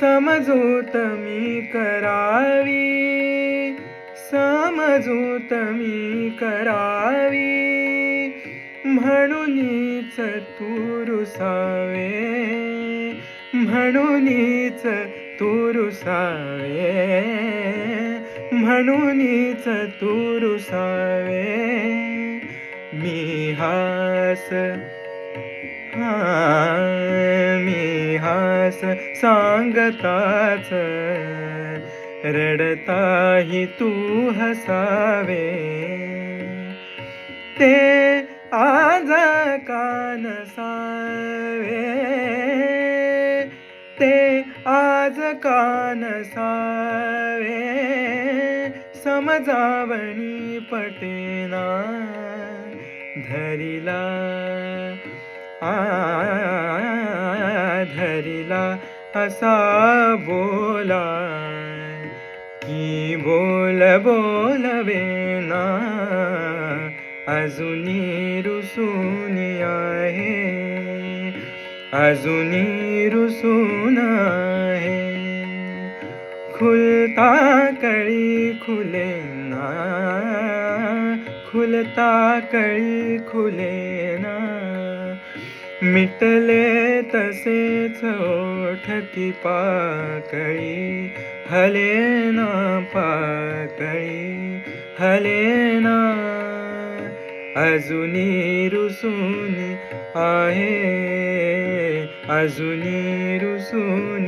समजूत मी करावी समजूत मी करावी म्हणूनच तू रुसावे म्हणूनच तू रुसावे म्हणूनच तू रुसावे. मी हास मी हास सांगताच रडताही तू हसावे. ते आज कान सावे. ते आज कान सावे. समजावणी पटेना. धरिला आ धरिला असा बोला की बोल बोलवेना अजूनी रुसून आहे अजूनी रुसून आहे. खुलता कळी खुले ना खुलता कळी खुलेना मिटले तसेच ओठ की पाकळी हलेना पाकळी हलेना अजूनी रुसून आहे अजूनी रुसून